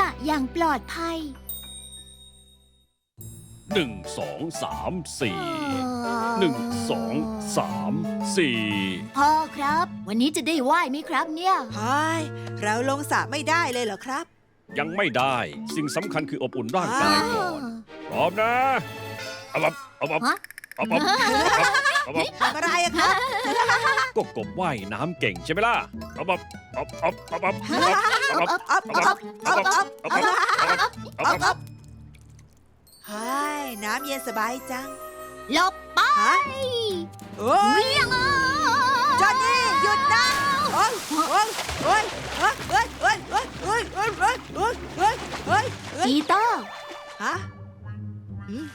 สระอย่างปลอดภัยหนึ่งสองสามสี่หนึ่งสองสามสี่พ่อครับ วันนี้จะได้ไหว้ไหมครับเนี่ยเฮ้ยเราลงสระไม่ได้เลยเหรอครับ ยังไม่ได้สิ่งสำคัญคืออบอุ่นร่างกายก่อน พร้อมนะเอาบับเอาบับฮะเอาบับ เอาบับทำอะไรอะครับก็กบว่ายน้ำเก่งใช่ไหมล่ะเอาบับเอาเอาเอาบับเอาบับอัพอัพอัพอัพเอาบับเอาบับเอาบับเอาอัพบัอับพเฮ้ยน้ำเย็นสบายจังหลบไปฮะโอ้ยเวียงอะจอนนี่หยุดนะโอ้ยโอ้ยโอ้ยโอ้ยโอ้ยโอ้ยโอ้ยโอ้ยโอ้ยโอ้ยโอ้ยโอ้ยโอ้ยโอ้ยปีเตอร์ฮะอืม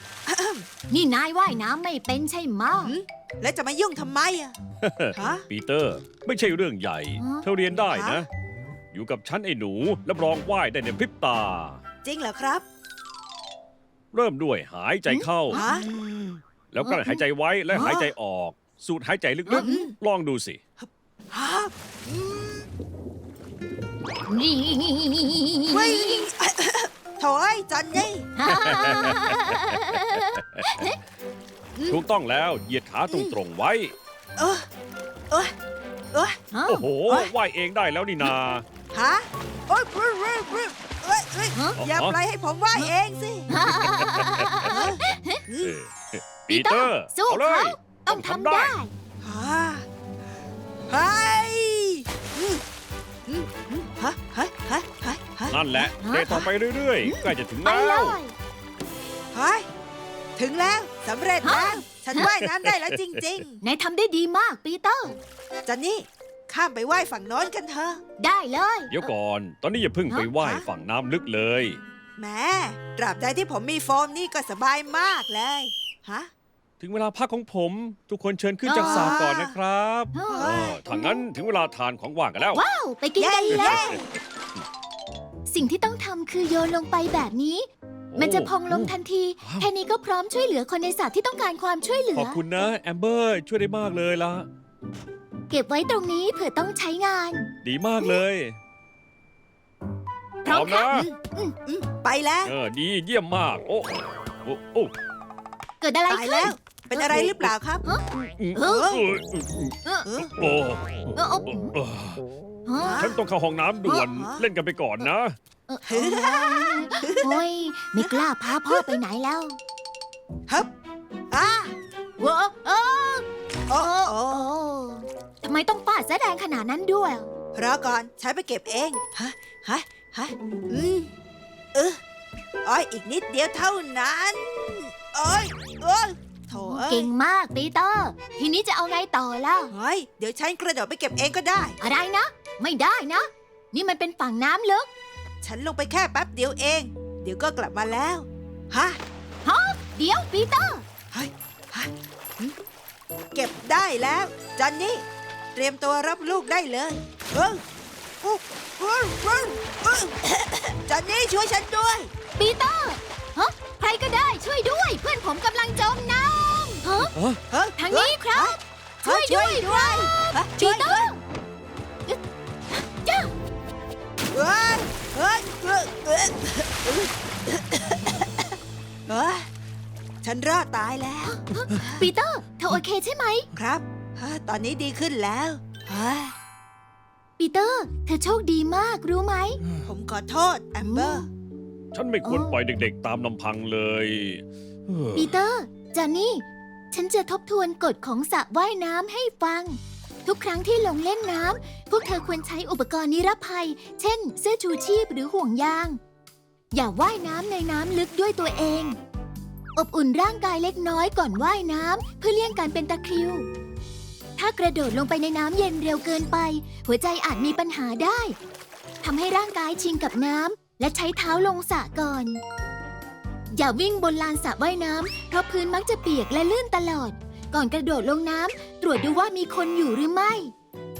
นี่นายว่ายน้ำไม่เป็นใช่ไหมะหืม แล้วจะมายุ่งทำไมอะฮะ ปีเตอร์ ไม่ใช่เรื่องใหญ่ ฮะ เธอเรียนได้นะฮะอยู่กับฉันไอ้หนูรับรองว่ายได้ในพริบตา จริงเหรอครับ เริ่มด้วยหายใจเข้า ฮะ แล้วก็หายใจไว้และฮะหายใจออก สูดหายใจลึกอืมๆลองดูสิ ฮะนี่เฮ้ยโถ่เอ้ยจอนนี่ ถูกต้องแล้วเหยียดขาตรงๆไว้ เออเออเออฮะโอ้โหเอ้ยว่ายเองได้แล้วนี่นาฮะโอ๊ยเฮ้ยเฮ้ยเฮ้ยเฮ้ยเฮ้ยฮะอย่าปล่อยให้ผมว่าเองสิเออปีเตอร์สู้เอาเลยเขาต้องทำได้ฮะเฮ้ยอืมอืมอืมฮะฮะฮะฮะฮะนั่นแหละฮะเตะต่อไปเรื่อยๆใกล้จะถึงไปแล้เลวยเฮ้ยถึงแล้ว สำเร็จแล้วฮะฉันว่ายน้ำได้แล้วจริง นายทำได้ดีมากปีเตอร์ ๆจันนี่ข้ามไปว่ายฝั่งโน้นกันเถอะได้เลย เดี๋ยวก่อน ตอนนี้อย่าเพิ่งไปว่ายฮะฝั่งน้ำลึกเลย แหมตราบใดที่ผมมีโฟมนี่ก็สบายมากเลยฮะ ถึงเวลาพักของผม ทุกคนเชิญขึ้นจากสระก่อนนะครับเฮ้ยเออถ้างั้นถึงเวลาทานของว่างกันแล้ว ว้าว ไปกินกันเย้เลย สิ่งที่ต้องทำคือโยนลงไปแบบนี้ มันจะพองลงทันทีว้าวแค่นี้ก็พร้อมช่วยเหลือคนในสระที่ต้องการความช่วยเหลืขอ อบคุณนะ แอมเบอร์ช่วยได้มากเลยล่ะเก็บไว้ตรงนี้เผื่อต้องใช้งาน ดีมากเลย พร้อมนะ อืมไปแล้ว เออดีเยี่ยมมาก โอ้โอ้โอ้เกิดอะไรตายขึ้แล้นวเป็นอะไรหรือเปล่าครับอืมเออเออ เออเออ โอ้เออเออเออฮะฉันต้องเข้าห้องน้ำด่วนฮะเล่นกันไปก่อนนะ เออเออโอ้ยไม่กล้าพาพ่อไปไหนแล้วฮึบอ่าว้าเออโอ้โอ้โอ้ทำไมต้องปาดแสดงขนาดนั้นด้วยรอก่อนใช้ไปเก็บเองฮะฮะฮะอืมเอออ้อยอีกนิดเดียวเท่านั้นโอ้ยโอ้ยโถเอ้ยเก่งมากปีเตอร์ ทีนี้จะเอาไงต่อล่ะเฮ้ยเดี๋ยวฉันกระโดดไปเก็บเองก็ได้ อะไรนะ ไม่ได้นะ นี่มันเป็นฝั่งน้ำลึก ฉันลงไปแค่แป๊บเดียวเอง เดี๋ยวก็กลับมาแล้วฮะเดี๋ยวปีเตอร์ เฮ้ยฮะหึเก็บได้แล้ว จอนนี่ เตรียมตัวรับลูกได้เลยเอออุ๊บอุ๊บอุ๊บอุ๊บจอนนี่ช่วยฉันด้วย ปีเตอร์ ฮะ ใครก็ได้ช่วยด้วยเพื่อนผมกำลังจมน้ำฮะฮะเฮ้ยทางนี้ครับเฮ้ช่วยด้วยฮะปีช่วยเตอร์จ้าเฮ้ย เฮ้ยเฮ้ยเฮ้ยเฮ้ยฉันรอดตายแล้ว ปีเตอร์เธอโอเคใช่ไหม ครับฮะตอนนี้ดีขึ้นแล้วเฮ้ยปีเตอร์เธอโชคดีมากรู้ไหม ผมขอโทษแอมเบอร์ ฉันไม่ควรปล่อยเด็กๆ ตามลำพังเลยเออ ปีเตอร์จอนนี่ ฉันจะทบทวนกฎของสระว่ายน้ำให้ฟัง ทุกครั้งที่ลงเล่นน้ำพวกเธอควรใช้อุปกรณ์นิรภัย เช่น เสื้อชูชีพหรือห่วงยาง อย่าว่ายน้ำในน้ำลึกด้วยตัวเอง อบอุ่นร่างกายเล็กน้อยก่อนว่ายน้ำเพื่อเลี่ยงการเป็นตะคริว ถ้ากระโดดลงไปในน้ำเย็นเร็วเกินไป หัวใจอาจมีปัญหาได้ทำให้ร่างกายชิงกับน้ำและใช้เท้าลงสระก่อน อย่าวิ่งบนลานสระว่ายน้ำเพราะพื้นมักจะเปียกและลื่นตลอด ก่อนกระโดดลงน้ำตรวจดูว่ามีคนอยู่หรือไม่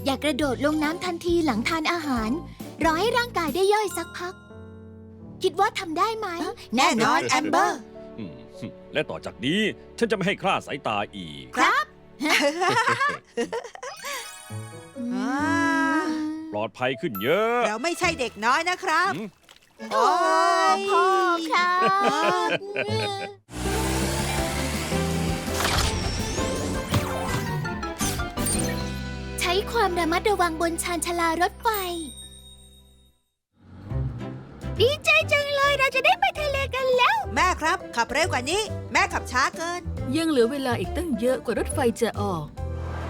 อย่ากระโดดลงน้ำทันทีหลังทานอาหาร รอให้ร่างกายได้ย่อยสักพัก คิดว่าทำได้ไหม แน่นอนแอมเบอร์ อืมและต่อจากนี้ฉันจะไม่ให้คลาดสายตาอีก ครับ อ่า ปลอดภัยขึ้นเยอะ เราไม่ใช่เด็กน้อยนะครับ อืม โอ้พ่อครับ ความระมัดระวังบนชานชาลารถไฟ ดีใจจังเลยเราจะได้ไปทะเลกันแล้ว แม่ครับ ขับเร็วกว่านี้ แม่ขับช้าเกิน ยังเหลือเวลาอีกตั้งเยอะกว่ารถไฟจะออก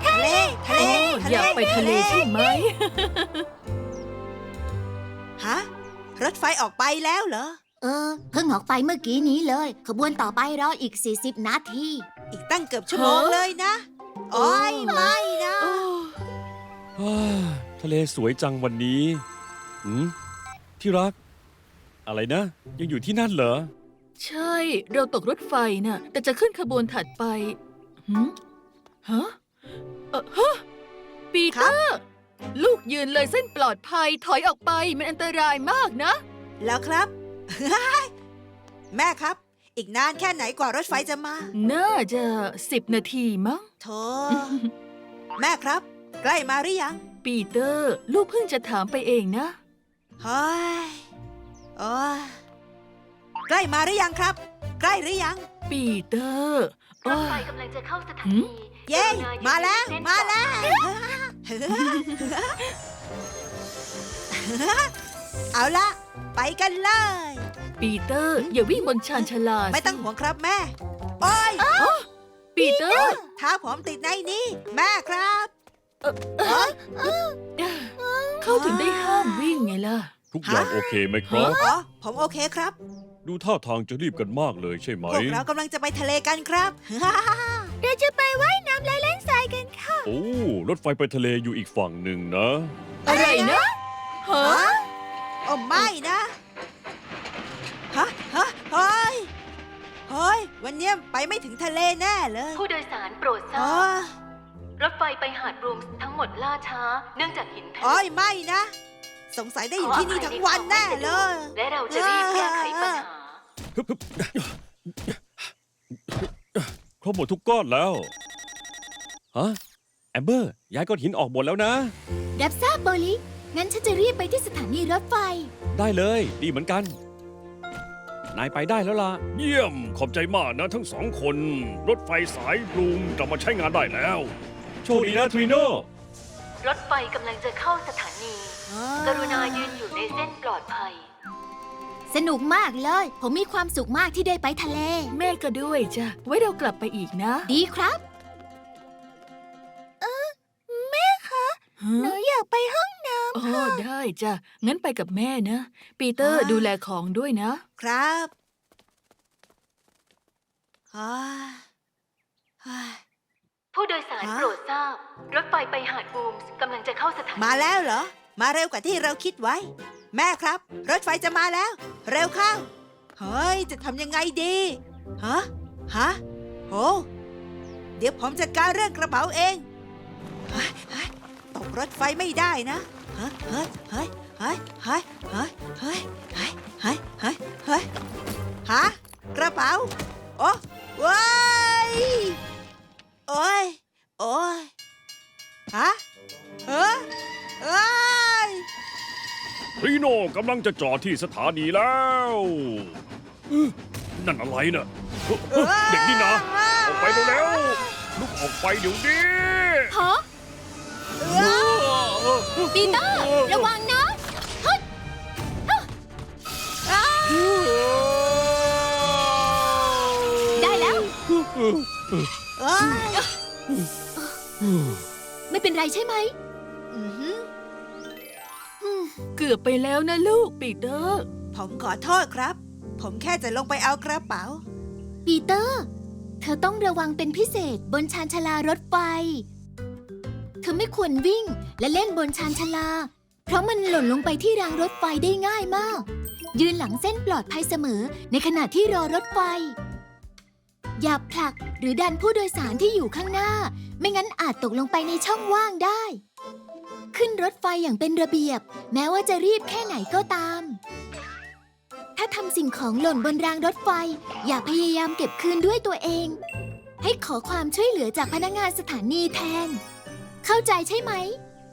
ทะเลทะเลโอ้อยากไปทะเลใช่ไหม ฮะ รถไฟออกไปแล้วเหรอ เออ เพิ่งออกไปเมื่อกี้นี้เลย ขบวนต่อไปรออีก 40 นาที อีกตั้งเกือบชั่วโมงฮะเลยนะ โอ้ยไม่นะ โอ้ อ่าทะเลสวยจังวันนี้หืมที่รัก อะไรนะ ยังอยู่ที่นั่นเหรอ ใช่ เราตกรถไฟน่ะ แต่จะขึ้นขบวนถัดไปหืมฮะเออฮะปีเตอร์ ลูกยืนเลยเส้นปลอดภัยถอยออกไปมันอันตรายมากนะ แล้วครับ แม่ครับ อีกนานแค่ไหนกว่ารถไฟจะมา น่าจะสิบนาทีมั้ง โธ่ แม่ครับ ใกล้มาหรือยัง ปีเตอร์ ลูกเพิ่งจะถามไปเองนะ เฮ้ยโอ้ยใกล้มาหรือยังครับ ใกล้หรือยัง ปีเตอร์รโอ้ถไฟยกำลังจะเข้าสถาหืนีมเย้ มาแล้ว มาแล้วเอาละไปกันเลย ปีเตอร์ อย่าวิ่งบนชานชาลาสิไม่ต้องห่วงครับแม่ โอ้ย ปีเตอร์เท้าผมติดในนี้ แม่ครับ เขาถึงได้ห้ามวิ่งไงล่ะ ทุกอย่างฮะโอเคไหมครับ อ๋อผมโอเคครับ ดูท่าทางจะรีบกันมากเลยใช่ไหม พวกเรากำลังจะไปทะเลกันครับ เราจะไปว่ายน้ำและเล่นทรายกันค่ะ โอ้ รถไฟไปทะเลอยู่อีกฝั่งหนึ่งนะ อะไรนะฮะฮะโอ้ไม่นะ ฮะ ฮะ เฮ้ย เฮ้ย วันเนี้ยไปไม่ถึงทะเลแน่เลยผู้โดยสารโปรดทอ๋ราอบ รถไฟไปหาดรูมส์ทั้งหมดล่าช้า เนื่องจากหินแผ่น โอ้ยไม่นะ สงสัยได้อยู่ที่นี่ทั้งวันแน่เลย และเราจะรีบแก้ไขปัญหา ครบหมดทุกก้อนแล้วฮะแอมเบอร์ ย้ายก้อนหินออกหมดแล้วนะ รับทราบโบลิ งั้นฉันจะรีบไปที่สถานีรถไฟ ได้เลย ดีเหมือนกัน นายไปได้แล้วล่ะ เยี่ยม ขอบใจมากนะทั้งสองคน รถไฟสายบลูมกลับมาใช้งานได้แล้ว โชคดีนะทรีโนรถไฟกำลังจะเข้าสถานี กรุณายืนอยู่ในเส้นปลอดภัย สนุกมากเลย ผมมีความสุขมากที่ได้ไปทะเล แม่ก็ด้วยจ้ะ ไว้เรากลับไปอีกนะดีครับ ฮะหนูอยากไปห้องน้อ๋อได้จ้ะ งั้นไปกับแม่นะ ปีเตอร์อ่าดูแลของด้วยนะครับอ่าอ่าำ ผู้โดยสารฮะ โปรดทราบ รถไฟไปหาดบูมส์กำลังจะเข้าสถานีมาแล้วเหรอ มาเร็วกว่าที่เราคิดไว้ แม่ครับ รถไฟจะมาแล้ว เร็วเข้า เฮ้ย จะทำยังไงดี ฮะ ฮะโหเดี๋ยวผมจัดการเรื่องกระเป๋าเองเฮ้ยเฮ้ยตกรถไฟไม่ได้นะเฮ้ยเฮ้ยเฮ้ยเฮ้ยเฮ้ยเฮ้ยเฮ้ยเฮ้ยเฮ้ยเฮ้ยเฮ้ยฮะกระเป๋า โอ้ว้าย โอ้ย โอ้ย ฮะเออเอ้ยทรีโนกำลังจะจอดที่สถานีแล้วอื้อนั่นอะไรน่ะเฮ้ยเฮ้ยเด็กนี่นะออกไปเร็วๆลุกออกไปเดี๋ยวนี้ฮะปีเตอร์ระวังนะได้แล้ว เอ้ ยไม่เป็นไรใช่ไหม อื้อหือเกือบไปแล้วนะลูกปีเตอร์ ผมขอโทษครับ ผมแค่จะลงไปเอากระเป๋า ปีเตอร์ เธอต้องระวังเป็นพิเศษบนชานชาลารถไฟ เธอไม่ควรวิ่งและเล่นบนชานชาลา เพราะมันหล่นลงไปที่รางรถไฟได้ง่ายมาก ยืนหลังเส้นปลอดภัยเสมอในขณะที่รอรถไฟ อย่าผลักหรือดันผู้โดยสารที่อยู่ข้างหน้า ไม่งั้นอาจตกลงไปในช่องว่างได้ ขึ้นรถไฟอย่างเป็นระเบียบ แม้ว่าจะรีบแค่ไหนก็ตาม ถ้าทำสิ่งของหล่นบนรางรถไฟ อย่าพยายามเก็บคืนด้วยตัวเอง ให้ขอความช่วยเหลือจากพนักงานสถานีแทน เข้าใจใช่ไหม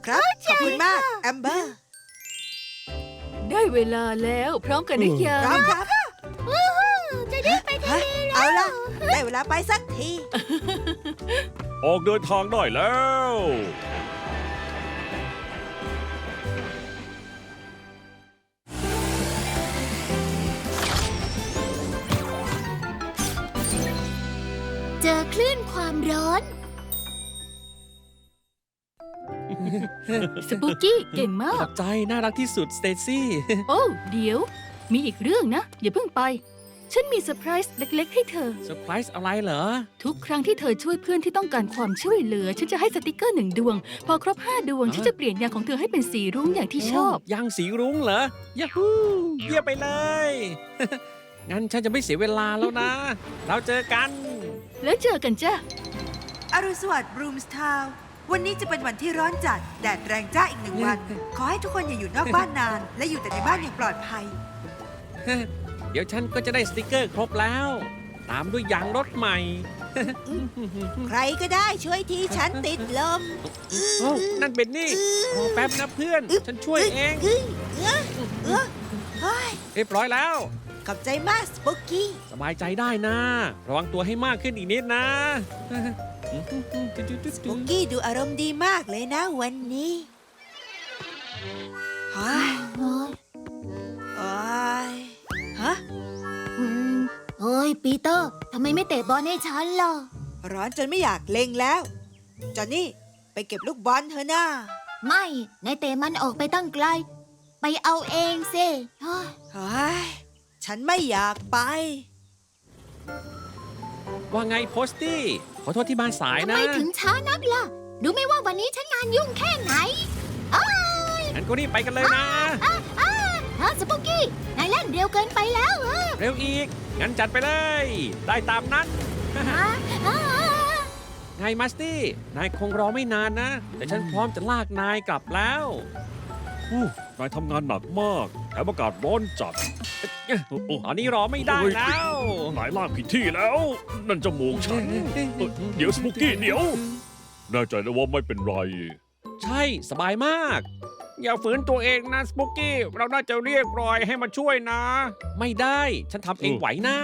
ครับ ขอบคุณมาก แอมเบอร์ ได้เวลาแล้วพร้อมกันหรือยัพร้อมงครับจะได้ไปทะ เลเอาล่ะได้เวลาไปสักที ออกเดินทางได้แล้ว เจอคลื่นความร้อน สปุกกี้เก่งมาขก อบใจน่ารักที่สุดสเตซี่ โอ้ เดี๋ยว มีอีกเรื่องนะ อย่าเพิ่งไป ฉันมีเซอร์ไพรส์เล็กๆ ให้เธอ เซอร์ไพรส์อะไรเหรอ ทุกครั้งที่เธอช่วยเพื่อนที่ต้องการความช่วยเหลือ ฉันจะให้สติกเกอร์หนึ่งดวง พอครบห้าดวงฮะฉันจะเปลี่ยนยางของเธอให้เป็นสีรุ้งอย่างที่ชอบยังสีรุ้งเหรอยาฮูเยี่ยมไปเลย งั้นฉันจะไม่เสียเวลาแล้วนะ เราเจอกัน แล้วเจอกันจ้ะ อรุณสวัสดิ์บรูมสทาววันนี้จะเป็นวันที่ร้อนจัด แดดแรงจ้าอีกหนึ่งวัน ขอให้ทุกคนอย่าอยู่นอกบ้านนาน และอยู่แต่ในบ้านอย่างปลอดภัย เดี๋ยวฉันก็จะได้สติกเกอร์ครบแล้ว ตามด้วยยางรถใหม่ ใครก็ได้ช่วยทีฉันติดลม โอ้นั่นเป็นนี่รอแป๊บนะเพื่อน ฉันช่วยเองเอ้ยเอ้ยเอ้ยเฮ้ยเรียบร้อยแล้ว ขอบใจมากสปุกกี้ สบายใจได้นะ ระวังตัวให้มากขึ้นอีกนิดนะสปุกกี้ดูอารมณ์ดีมากเลยนะวันนี้เฮ้ยโอ้ยโอ้ย ฮะ อืมโอ้ย ปีเตอร์ทำไมไม่เตะบอลให้ฉันล่ะ ร้อนจนไม่อยากเล่งแล้ว จอนนี่ ไปเก็บลูกบอลเถอะนะไม่นายเตะมันออกไปตั้งไกล ไปเอาเองสิเฮ้ยเฮ้ยฉันไม่อยากไป ว่าไงโพสตี้ ขอโทษที่มาสายทำนะไมถึงช้านักล่ะรู้ไหมว่าวันนี้ฉันงานยุ่งแค่ไหนอ้ายงั้นก็รีบไปกันเลยนะอ้าอ้า อ้าสปุกกี้ นายเล่นเร็วเกินไปแล้วเออเร็วอีก งั้นจัดไปเลย ได้ตามนั้นอ้าอ้าไงมัสตี้ นายคงรอไม่นานนะ แต่ฉันพร้อมจะลากนายกลับแล้วอู้นายทำงานหนักมากแถมอากาศร้อนจัดโอ้โอ้ตอนนี้รอไม่ได้แล้ว นายลากผิดที่แล้ว นั่นจมูกฉันเอ้ยเดี๋ยวสปุกกี้เดี๋ยว แน่ใจนะว่าไม่เป็นไร ใช่สบายมาก อย่าฝืนตัวเองนะสปุกกี้ เราน่าจะเรียกรอยให้มาช่วยนะ ไม่ได้ ฉันทำเองไหวหน้า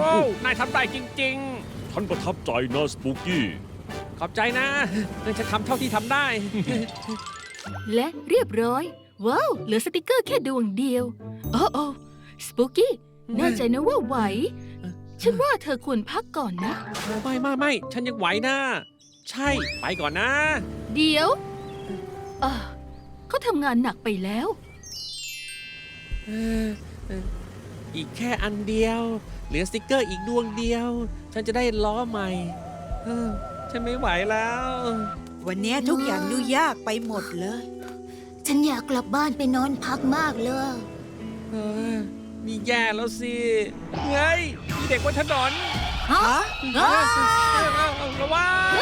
ว้าวนายทำได้จริงฉันประทับใจนะสปุกกี้ ๆ ขอบใจนะฉันทำเท่าที่ทำได้ และเรียบร้อย ว้าว เหลือสติกเกอร์แค่ดวงเดียว โอ้โอ้สปุกกี้แน่ใจนะว่าไหว ฉันว่าเธอควรพักก่อนนะ ไม่ไม่ไม่ฉันยังไหวนะ ใช่ ไปก่อนนะ เดี๋ยวอ่าเขาทำงานหนักไปแล้ว เออเอออีกแค่อันเดียว เหลือสติกเกอร์อีกดวงเดียว ฉันจะได้ล้อใหม่เออฉันไม่ไหวแล้ว วันนี้ทุกอย่างดูยากไปหมดเลย ฉันอยากกลับบ้านไปนอนพักมากเลย เออนี่แย่แล้วสิ เฮ้ยมีเด็กบนถนน ฮะระวัง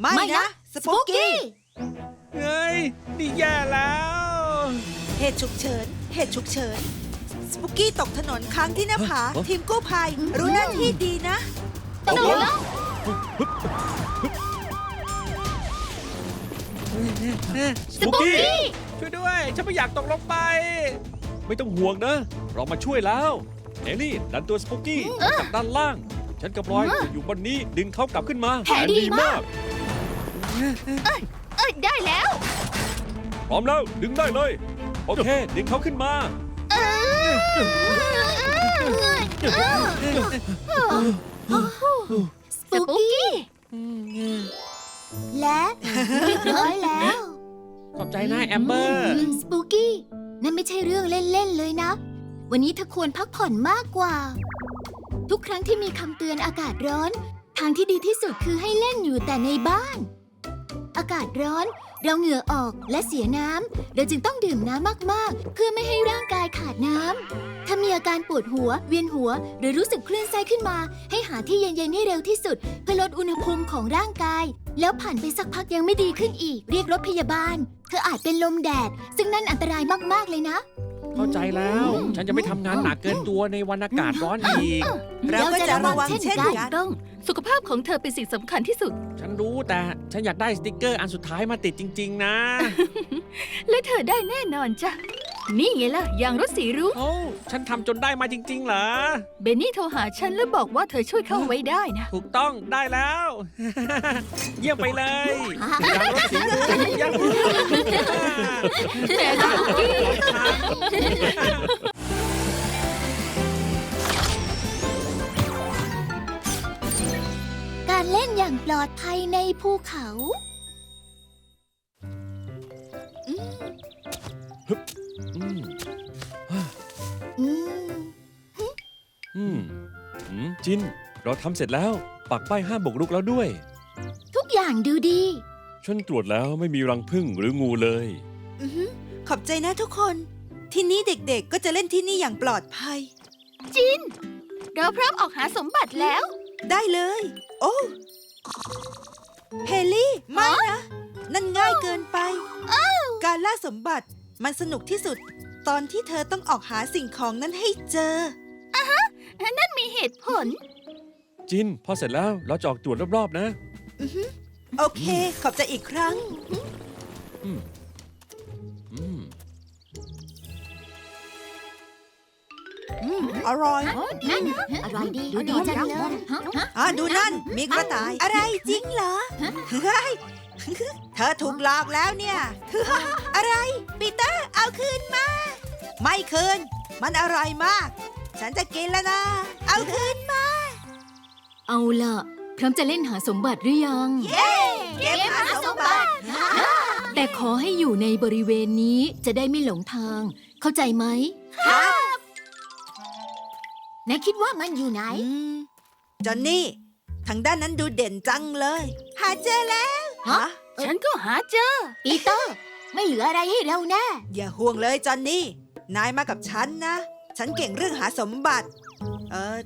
ไม่นะนะ สปุกกี้ เฮ้ย นี่แย่แล้ว เหตุฉุกเฉิน เหตุฉุกเฉิน สปุกกี้ตกถนนค้างที่หน้าผา ทีมกู้ภัย รู้หน้าที่ดีนะต้องดูแล้วสปุกกี้ ช่วยด้วย ฉันไม่อยากตกลงไป ไม่ต้องห่วงนะ เรามาช่วยแล้ว เอลี่ดันตัวสปุกกี้จากด้านล่าง ฉันกับรอยจะอยู่บนนี้ดึงเขากลับขึ้นมาแผนดีมาก เอ้ยได้แล้ว พร้อมแล้วดึงได้เลย โอเค ดึงเขาขึ้นมาสปุกกี้และเรียบร้อยแล้ว ขอบใจนะแอมเบอร์ สปูกี้นั่นไม่ใช่เรื่องเล่น ๆ เลยนะ วันนี้เธอควรพักผ่อนมากกว่า ทุกครั้งที่มีคำเตือนอากาศร้อน ทางที่ดีที่สุดคือให้เล่นอยู่แต่ในบ้าน อากาศร้อน เราเหงื่อออกและเสียน้ำเราจึงต้องดื่มน้ำมากๆ เพื่อไม่ให้ร่างกายขาดน้ำถ้ามีอาการปวดหัว เวียนหัว หรือรู้สึกคลื่นไส้ขึ้นมา ให้หาที่เย็นๆให้เร็วที่สุด เพื่อลดอุณหภูมิของร่างกาย แล้วผ่านไปสักพักยังไม่ดีขึ้นอีก เรียกรถพยาบาล เธออาจเป็นลมแดด ซึ่งนั่นอันตรายมาก ๆ เลยนะ เข้าใจแล้ว ฉันจะไม่ทำงานหนักเกินตัวในวันอากาศร้อนอีก เราก็จะระวังเช่นกันต้อง สุขภาพของเธอเป็นสิ่งสำคัญที่สุด ฉันรู้แต่ฉันอยากได้สติกเกอร์อันสุดท้ายมาติดจริง ๆ นะ และเธอได้แน่นอนจ้ะ นี่ไงล่ะ ยางรถสีรุ้ง โอ้ ฉันทำจนได้มาจริง ๆ เหรอ เบนนี่โทรหาฉันแล้วบอกว่าเธอช่วยเข้าไว้ได้นะ ถูกต้องได้แล้ว เยี่ยมไปเลยยางรถสีรุ้งยางรถแหมจ้าคุกกี้การเล่นอย่างปลอดภัยในภูเขา เราทำเสร็จแล้ว ปักป้ายห้ามบุกรุกแล้วด้วย ทุกอย่างดูดี ฉันตรวจแล้วไม่มีรังผึ้งหรืองูเลย อือหือขอบใจนะทุกคน ทีนี้เด็กๆก็จะเล่นที่นี่อย่างปลอดภัย จิน เราพร้อมออกหาสมบัติแล้ว ได้เลย โอ้เฮลี่ไม่นะ นั่นง่ายเกินไป การล่าสมบัติมันสนุกที่สุด ตอนที่เธอต้องออกหาสิ่งของนั้นให้เจอ นั่นมีเหตุผล จิน พอเสร็จแล้วเราจะออกตรวจรอบๆนะ โอเค ขอบใจอีกครั้ง อืมอืมอืมอร่อยอร่อยดีดูดีจังเลยอะดูนั่น มีกระต่าย อะไรจริงเหรอเฮ้ยเธอถูกหลอกแล้วเนี่ย อะไร ปีเตอร์ เอาคืนมา ไม่คืน มันอร่อยมาก ฉันจะกินแล้วนะ เอาคืนมา เอาล่ะ พร้อมจะเล่นหาสมบัติหรือยัง เย้เกมหาสมบัติ แต่ขอให้อยู่ในบริเวณนี้จะได้ไม่หลงทาง เข้าใจไหมครับนายคิดว่ามันอยู่ไหนอืมจอนนี่ ทางด้านนั้นดูเด่นจังเลย หาเจอแล้วฮะฉันก็หาเจอ ปีเตอร์ ไม่เหลืออะไรให้เราแน่ อย่าห่วงเลยจอนนี่ นายมากับฉันนะ ฉันเก่งเรื่องหาสมบัติ เออ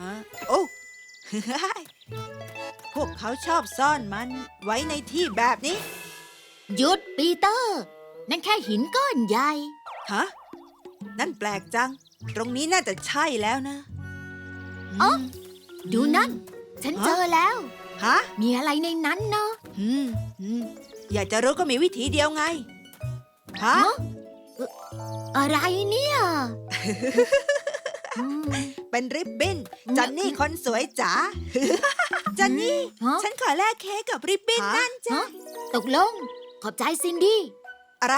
ฮะโอ้ พวกเขาชอบซ่อนมันไว้ในที่แบบนี้ หยุดปีเตอร์ นั่นแค่หินก้อนใหญ่ ฮะ นั่นแปลกจัง ตรงนี้น่าจะใช่แล้วนะอ๋อมดูนั่น ฉันฮะเจอแล้ว ฮะ มีอะไรในนั้นเนาะอืมอืมอยากจะรู้ก็มีวิธีเดียวไง ฮะฮะเอ่ออะไรเนี่ยอืม เป็นริบบิ้นจอนนี่คนสวยจ๋าจอนนี่ฮะฉันขอแลกเค้กกับริบบิ้นนั่นจ้ะฮะตกลง ขอบใจซินดี้อะไร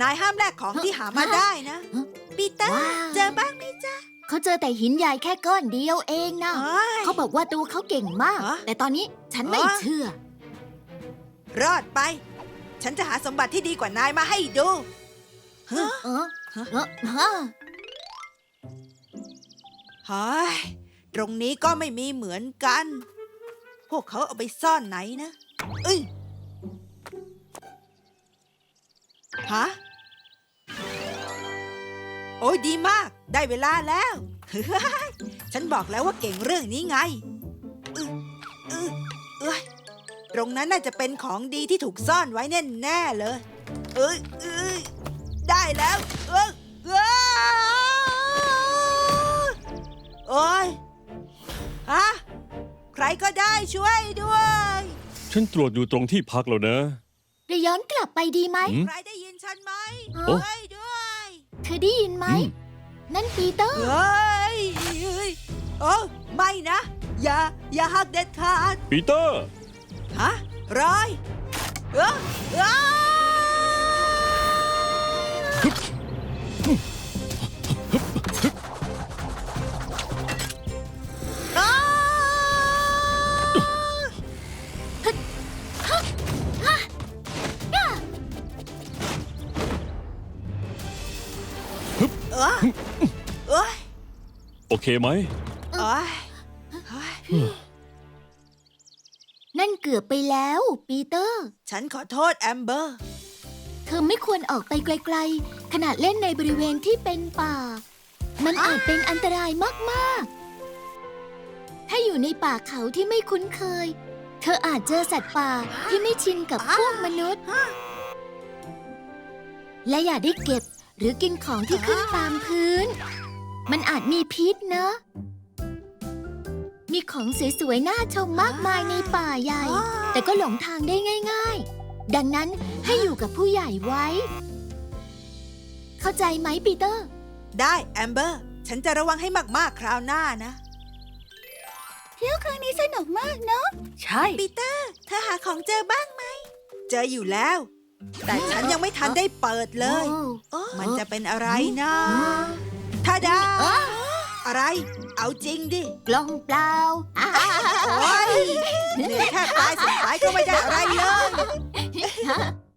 นายห้ามแลกของที่หามาได้นะฮะปีเตอร์ว้าวเจอบ้างไหมจ๊ะเขาเจอแต่หินใหญ่แค่ก้อนเดียวเองนะเอ้ยเขาบอกว่าตัวเขาเก่งมากฮะแต่ตอนนี้ฉันไม่ฮะเชื่อ รอดไป ฉันจะหาสมบัติที่ดีกว่านายมาให้ดูฮะเออฮะ เฮ้ยตรงนี้ก็ไม่มีเหมือนกัน พวกเขาเอาไปซ่อนไหนนะเอ้ยฮะโอ้ยดีมาก ได้เวลาแล้วฉันบอกแล้วว่าเก่งเรื่องนี้ไงอึ๊ะอึ๊ะเอ้ยตรงนั้นน่าจะเป็นของดีที่ถูกซ่อนไว้แน่ๆเลย เอ้ยเอ้ยได้แล้ว เอ้ย ช่วยด้วย ฉันตรวจอยู่ตรงที่พักแล้วนะเราย้อนกลับไปดีไหมหืมใครได้ยินฉันไหมโอ้ ช่วยด้วยเธอได้ยินไหม อืม นั่นปีเตอร์ เฮ้ยเฮ้ยโอ้ไม่นะ อย่า อย่าหักเด็ดขาด ปีเตอร์ ฮะรอยเออเออ เออเอ้ยโอเคไหม เอ้ยเฮ้ยนั่นเกือบไปแล้ว ปีเตอร์ ฉันขอโทษแอมเบอร์ เธอไม่ควรออกไปไกลๆ ขนาดเล่นในบริเวณที่เป็นป่า มันอาจเป็นอันตรายมากๆ ถ้าอยู่ในป่าเขาที่ไม่คุ้นเคย เธออาจเจอสัตว์ป่าที่ไม่ชินกับพวกมนุษย์ และอย่าได้เก็บ หรือกินของที่ขึ้นตามพื้น มันอาจมีพิษเนอะ มีของสวยๆ น่าชมมากมายในป่าใหญ่ แต่ก็หลงทางได้ง่าย ๆ ดังนั้นให้อยู่กับผู้ใหญ่ไว้ เข้าใจไหมปีเตอร์ ได้แอมเบอร์ ฉันจะระวังให้มากๆ คราวหน้านะเที่ยวครั้งนี้สนุกมากเนาะ ใช่ ปีเตอร์ เธอหาของเจอบ้างไหม เจออยู่แล้ว แต่ฉันยังไม่ทันได้เปิดเลย มันจะเป็นอะไรนะทาดา อะไร เอาจริงดิ กล่องเปล่าโอ้ยเหนื่อยแทบตายสุดท้ายก็ไม่ได้อะไรเลย